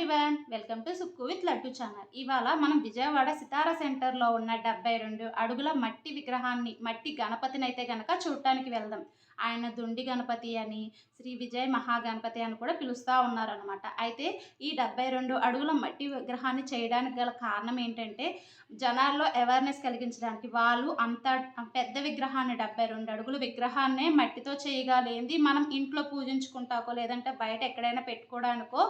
Everyone welcome to Sukku with Laddu channel ఇవాళ మనం విజయవాడ సితార సెంటర్లో ఉన్న డెబ్బై రెండు అడుగుల మట్టి విగ్రహాన్ని మట్టి గణపతిని అయితే గనక చూడటానికి వెళ్దాం. ఆయన దుండి గణపతి అని శ్రీ విజయ మహాగణపతి అని కూడా పిలుస్తూ ఉన్నారనమాట అయితే ఈ డెబ్బై రెండు అడుగుల మట్టి విగ్రహాన్ని చేయడానికి గల కారణం ఏంటంటే జనాల్లో అవేర్నెస్ కలిగించడానికి వాళ్ళు అంత పెద్ద విగ్రహాన్ని డెబ్బై రెండు అడుగుల విగ్రహాన్నే మట్టితో చేయగలేంది మనం ఇంట్లో పూజించుకుంటాకో లేదంటే బయట ఎక్కడైనా పెట్టుకోవడానికో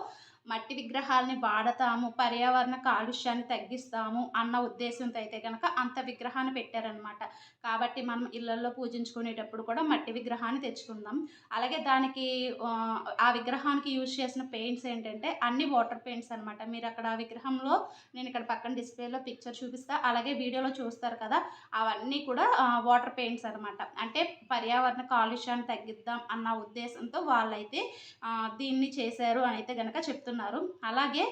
మట్టి విగ్రహాలని వాడతాము పర్యావరణ కాలుష్యాన్ని తగ్గిస్తాము అన్న ఉద్దేశంతో అయితే కనుక అంత విగ్రహాన్ని పెట్టారనమాట కాబట్టి మనం ఇళ్ళల్లో పూజించుకునేటప్పుడు కూడా మట్టి విగ్రహాన్ని తెచ్చుకుందాం. అలాగే దానికి ఆ, విగ్రహానికి యూజ్ చేసిన పెయింట్స్ ఏంటంటే అన్ని వాటర్ పెయింట్స్ అనమాట మీరు అక్కడ ఆ విగ్రహంలో నేను ఇక్కడ పక్కన డిస్ప్లేలో పిక్చర్ చూపిస్తా అలాగే వీడియోలో చూస్తారు కదా అవన్నీ కూడా వాటర్ పెయింట్స్ అనమాట అంటే పర్యావరణ కాలుష్యాన్ని తగ్గిద్దాం అన్న ఉద్దేశంతో వాళ్ళైతే దీన్ని చేశారు అని అయితే కనుక చెప్తున్నారు. అలాగే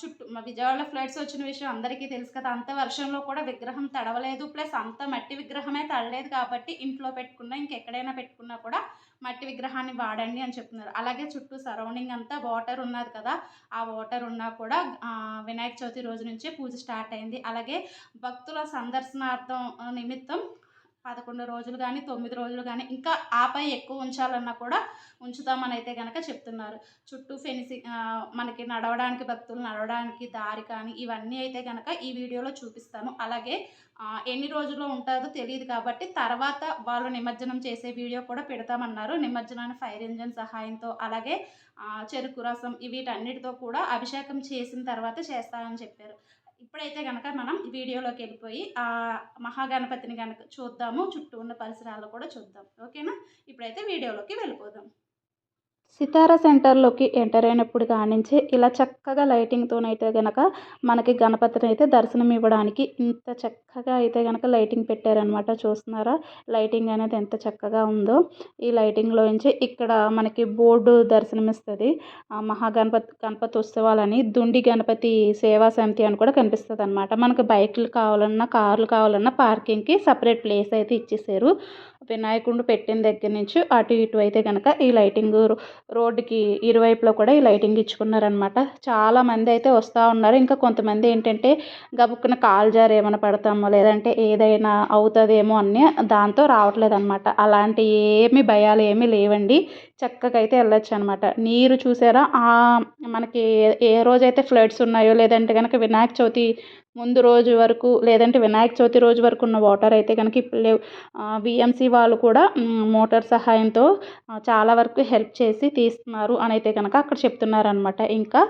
చుట్టూ మా విజయవాడలో ఫ్లడ్స్ వచ్చిన విషయం అందరికీ తెలుసు కదా అంత వర్షంలో కూడా విగ్రహం తడవలేదు. ప్లస్ అంత మట్టి విగ్రహమే తడలేదు కాబట్టి ఇంట్లో పెట్టుకున్నా ఇంకెక్కడైనా పెట్టుకున్నా కూడా మట్టి విగ్రహాన్ని వాడండి అని చెప్తున్నారు. అలాగే చుట్టూ సరౌండింగ్ అంతా వాటర్ ఉన్నది కదా ఆ వాటర్ ఉన్నా కూడా వినాయక చవితి రోజు నుంచే పూజ స్టార్ట్ అయింది. అలాగే భక్తుల సందర్శనార్థం నిమిత్తం పదకొండు రోజులు కానీ తొమ్మిది రోజులు కానీ ఇంకా ఆపై ఎక్కువ ఉంచాలన్నా కూడా ఉంచుతామని అయితే కనుక చెప్తున్నారు. చుట్టూ ఫెన్సి మనకి నడవడానికి భక్తులు నడవడానికి దారి కానీ ఇవన్నీ అయితే కనుక ఈ వీడియోలో చూపిస్తాను. అలాగే ఎన్ని రోజుల్లో ఉంటుందో తెలియదు కాబట్టి తర్వాత వాళ్ళు నిమజ్జనం చేసే వీడియో కూడా పెడతామన్నారు. నిమజ్జనాన్ని ఫైర్ ఇంజన్ సహాయంతో అలాగే చెరుకు రసం వీటన్నిటితో కూడా అభిషేకం చేసిన తర్వాత చేస్తామని చెప్పారు. ఇప్పుడైతే కనుక మనం వీడియోలోకి వెళ్ళిపోయి ఆ మహాగణపతిని కనుక చూద్దాము. చుట్టూ ఉన్న పరిసరాలు కూడా చూద్దాం. ఓకేనా? ఇప్పుడైతే వీడియోలోకి వెళ్ళిపోదాం. సితార సెంటర్లోకి ఎంటర్ అయినప్పుడు కానించి ఇలా చక్కగా లైటింగ్తోనైతే గనక మనకి గణపతిని అయితే దర్శనం ఇవ్వడానికి ఇంత చక్కగా అయితే గనక లైటింగ్ పెట్టారనమాట చూస్తున్నారా? లైటింగ్ అనేది ఎంత చక్కగా ఉందో. ఈ లైటింగ్లోంచి ఇక్కడ మనకి బోర్డు దర్శనమిస్తుంది. మహాగణపతి గణపతి ఉత్సవాలని దుండి గణపతి సేవా సమితి అని కూడా కనిపిస్తుంది అనమాట మనకి బైక్లు కావాలన్నా కార్లు కావాలన్నా పార్కింగ్కి సపరేట్ ప్లేస్ అయితే ఇచ్చేసారు. వినాయకుడు పెట్టిన దగ్గర నుంచి అటు ఇటు అయితే కనుక ఈ లైటింగ్ రోడ్డుకి ఇరువైపులో కూడా ఈ లైటింగ్ ఇచ్చుకున్నారనమాట చాలా మంది అయితే వస్తూ ఉన్నారు. ఇంకా కొంతమంది ఏంటంటే గబుక్కున కాల్ జారి ఏమైనా పడతామో లేదంటే ఏదైనా అవుతుందేమో అని దాంతో రావట్లేదు అనమాట అలాంటి ఏమి భయాలు ఏమీ లేవండి. చక్కగా అయితే వెళ్ళొచ్చు అనమాట నీరు చూసారా? ఆ మనకి ఏ రోజైతే ఫ్లడ్స్ ఉన్నాయో లేదంటే కనుక వినాయక చవితి ముందు రోజు వరకు లేదంటే వినాయక చవితి రోజు వరకు ఉన్న వాటర్ అయితే కనుక ఇప్పుడు లేవు. విఎంసి వాళ్ళు కూడా మోటార్ సహాయంతో చాలా వరకు హెల్ప్ చేసి తీస్తున్నారు అని అయితే కనుక అక్కడ చెప్తున్నారనమాట. ఇంకా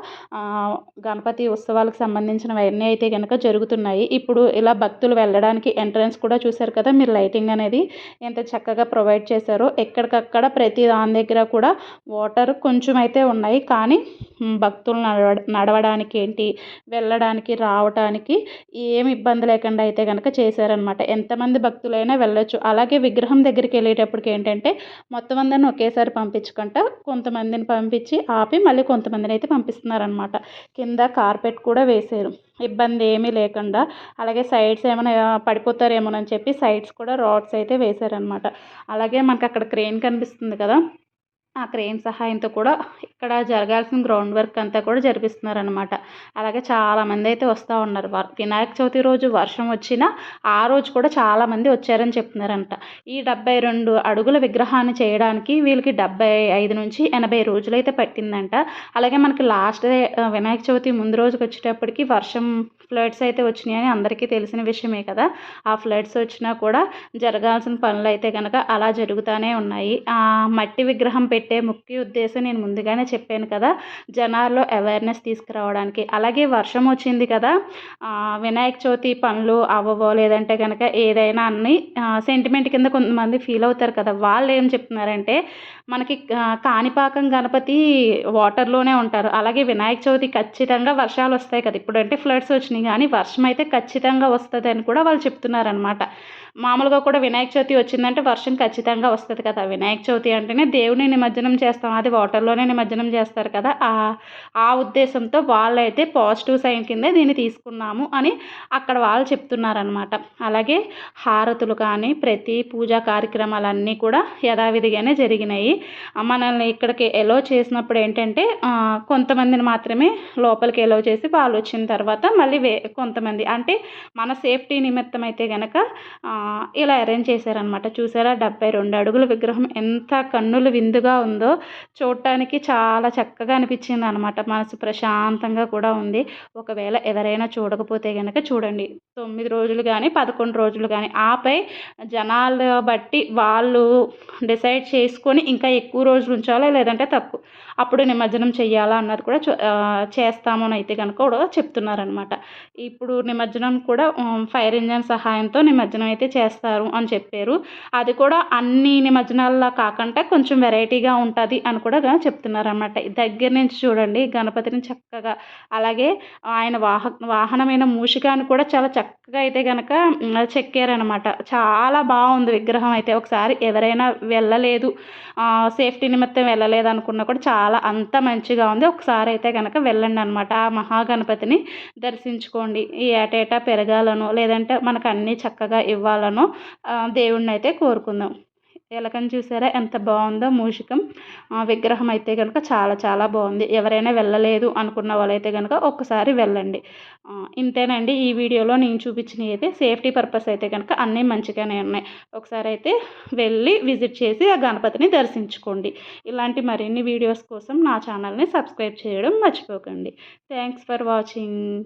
గణపతి ఉత్సవాలకు సంబంధించినవన్నీ అయితే కనుక జరుగుతున్నాయి. ఇప్పుడు ఇలా భక్తులు వెళ్ళడానికి ఎంట్రన్స్ కూడా చూశారు కదా మీరు లైటింగ్ అనేది ఎంత చక్కగా ప్రొవైడ్ చేశారో ఎక్కడికక్కడ ప్రతి దాని దగ్గర కూడా వాటర్ కొంచెం అయితే ఉన్నాయి. కానీ భక్తులు నడవ నడవడానికి ఏంటి వెళ్ళడానికి రావడానికి ఏమి ఇబ్బంది లేకుండా అయితే కనుక చేశారనమాట ఎంతమంది భక్తులైనా వెళ్ళొచ్చు. అలాగే విగ్రహం దగ్గరికి వెళ్ళేటప్పటికి ఏంటంటే మొత్తం అందరిని ఒకేసారి పంపించకుండా కొంతమందిని పంపించి ఆపి మళ్ళీ కొంతమందిని అయితే పంపిస్తున్నారనమాట కింద కార్పెట్ కూడా వేశారు. ఇబ్బంది ఏమీ లేకుండా. అలాగే సైడ్స్ ఏమైనా పడిపోతారేమోనని చెప్పి సైడ్స్ కూడా రాడ్స్ అయితే వేశారనమాట అలాగే మనకు అక్కడ క్రెయిన్ కనిపిస్తుంది కదా. ఆ క్రెయిన్ సహాయంతో కూడా ఇక్కడ జరగాల్సిన గ్రౌండ్ వర్క్ అంతా కూడా జరిపిస్తున్నారనమాట అలాగే చాలామంది అయితే వస్తూ ఉన్నారు. వినాయక చవితి రోజు వర్షం వచ్చినా ఆ రోజు కూడా చాలామంది వచ్చారని చెప్తున్నారంట. ఈ డెబ్బై రెండు అడుగుల విగ్రహాన్ని చేయడానికి వీళ్ళకి డెబ్బై ఐదు నుంచి ఎనభై రోజులైతే పట్టిందంట. అలాగే మనకి లాస్ట్ డే వినాయక చవితి ముందు రోజుకి వచ్చేటప్పటికి వర్షం ఫ్లడ్స్ అయితే వచ్చినాయని అందరికీ తెలిసిన విషయమే కదా. ఆ ఫ్లడ్స్ వచ్చినా కూడా జరగాల్సిన పనులు అయితే కనుక అలా జరుగుతూనే ఉన్నాయి. ఆ మట్టి విగ్రహం పెట్టి ముఖ్య ఉద్దేశం నేను ముందుగానే చెప్పాను కదా జనాల్లో అవేర్నెస్ తీసుకురావడానికి. అలాగే వర్షం వచ్చింది కదా వినాయక చవితి పనులు అవ్వవో లేదంటే కనుక ఏదైనా అన్ని సెంటిమెంట్ కింద కొంతమంది ఫీల్ అవుతారు కదా. వాళ్ళు ఏం చెప్తున్నారంటే మనకి కాణిపాకం గణపతి వాటర్లోనే ఉంటారు. అలాగే వినాయక చవితి ఖచ్చితంగా వర్షాలు వస్తాయి కదా. ఇప్పుడు అంటే ఫ్లడ్స్ వచ్చినాయి కానీ వర్షం అయితే ఖచ్చితంగా వస్తుంది అని కూడా వాళ్ళు చెప్తున్నారనమాట మామూలుగా కూడా వినాయక చవితి వచ్చిందంటే వర్షం ఖచ్చితంగా వస్తుంది కదా. వినాయక చవితి అంటేనే దేవుని నిమజ్జనం చేస్తాం. అది వాటర్లోనే నిమజ్జనం చేస్తారు కదా. ఆ ఆ ఉద్దేశంతో వాళ్ళైతే పాజిటివ్ సైన్ కిందే దీన్ని తీసుకున్నాము అని అక్కడ వాళ్ళు చెప్తున్నారనమాట అలాగే హారతులు కానీ ప్రతి పూజా కార్యక్రమాలన్నీ కూడా యథావిధిగానే జరిగినాయి. మనల్ని ఇక్కడికి ఎలో చేసినప్పుడు ఏంటంటే కొంతమందిని మాత్రమే లోపలికి ఎలో చేసి వాళ్ళు వచ్చిన తర్వాత మళ్ళీ వే కొంతమంది అంటే మన సేఫ్టీ నిమిత్తం అయితే కనుక ఇలా అరేంజ్ చేశారనమాట చూసారా? డెబ్బై రెండు అడుగుల విగ్రహం ఎంత కన్నులు విందుగా ఉందో చూడటానికి చాలా చక్కగా అనిపించింది అనమాట మనసు ప్రశాంతంగా కూడా ఉంది. ఒకవేళ ఎవరైనా చూడకపోతే కనుక చూడండి. తొమ్మిది రోజులు కానీ పదకొండు రోజులు కానీ ఆపై జనాలు బట్టి వాళ్ళు డిసైడ్ చేసుకొని ఇంకా ఎక్కువ రోజులు ఉంచాలా లేదంటే తక్కువ అప్పుడు నిమజ్జనం చేయాలా అన్నది కూడా చేస్తామని అని అయితే కనుక కూడా చెప్తున్నారనమాట ఇప్పుడు నిమజ్జనం కూడా ఫైర్ ఇంజన్ సహాయంతో నిమజ్జనం అయితే చేస్తారు అని చెప్పారు. అది కూడా అన్ని నిమజ్జనాల్లో కాకుండా కొంచెం వెరైటీగా ఉంటుంది అని కూడా చెప్తున్నారనమాట దగ్గర నుంచి చూడండి గణపతిని చక్కగా అలాగే ఆయన వాహ వాహనమైన మూషికాన్ని కూడా చాలా చక్కగా అయితే కనుక చెక్కారనమాట చాలా బాగుంది విగ్రహం అయితే. ఒకసారి ఎవరైనా వెళ్ళలేదు సేఫ్టీ నిమిత్తం వెళ్ళలేదు అనుకున్నా కూడా చాలా అంత మంచిగా ఉంది. ఒకసారి అయితే కనుక వెళ్ళండి అనమాట ఆ మహాగణపతిని దర్శించుకోండి. ఈ ఏటేటా పెరగాలనో లేదంటే మనకు అన్నీ చక్కగా ఇవ్వాలనో దేవుణ్ణి అయితే కోరుకుందాం. ఎలకని చూసారా? ఎంత బాగుందో మూషికం. ఆ, విగ్రహం అయితే కనుక చాలా చాలా బాగుంది. ఎవరైనా వెళ్ళలేదు అనుకున్న వాళ్ళైతే కనుక ఒక్కసారి వెళ్ళండి. ఇంతేనండి. ఈ వీడియోలో నేను చూపించినవి అయితే సేఫ్టీ పర్పస్ అయితే కనుక అన్నీ మంచిగానే ఉన్నాయి. ఒకసారి అయితే వెళ్ళి విజిట్ చేసి ఆ గణపతిని దర్శించుకోండి. ఇలాంటి మరిన్ని వీడియోస్ కోసం నా ఛానల్ని సబ్స్క్రైబ్ చేయడం మర్చిపోకండి. Thanks for watching.